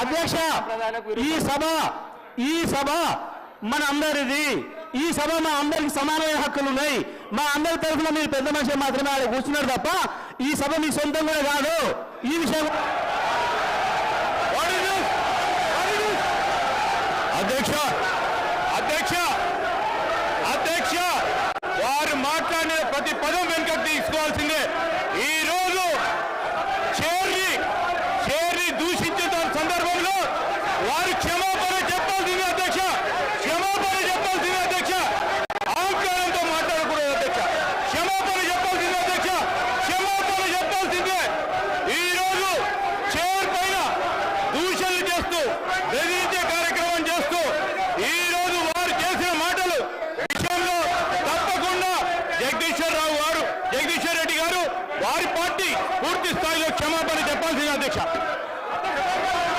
అధ్యక్ష ఈ సభ ఈ సభ మన అందరిది. ఈ సభ మా అందరికి సమానమైన హక్కులు ఉన్నాయి. మా అందరి తరఫున మీరు పెద్ద మనిషి మాత్రమే ఆడ కూర్చున్నారు తప్ప ఈ సభ మీ సొంతం కూడా కాదు. ఈ విషయం అధ్యక్ష అధ్యక్ష అధ్యక్ష వారు మాట్లాడిన ప్రతి పదం వెనుకకు తీసుకోవాల్సిందే ఈ రోజు చేరి చేరి దూషించిన సందర్భంలో వారు క్షమాపణ చెప్పాల్సిందే అధ్యక్ష. క్షమాపణ చెప్పాల్సిందే అధ్యక్ష. అహంకారంతో మాట్లాడకూడదు అధ్యక్ష. క్షమాపణ చెప్పాల్సిందే అధ్యక్ష. క్షమాపణ చెప్పాల్సిందే ఈ రోజు చైర్ పైన దూషణలు చేస్తూ బెదిరించే కార్యక్రమం చేస్తూ ఈ రోజు వారు చేసిన మాటలు విషయంలో తప్పకుండా జగదీశ్వర్ రావు గారు జగదీశ్వర్ రెడ్డి గారు వారి పార్టీ పూర్తి స్థాయిలో క్షమాపణ చెప్పాల్సింది అధ్యక్ష.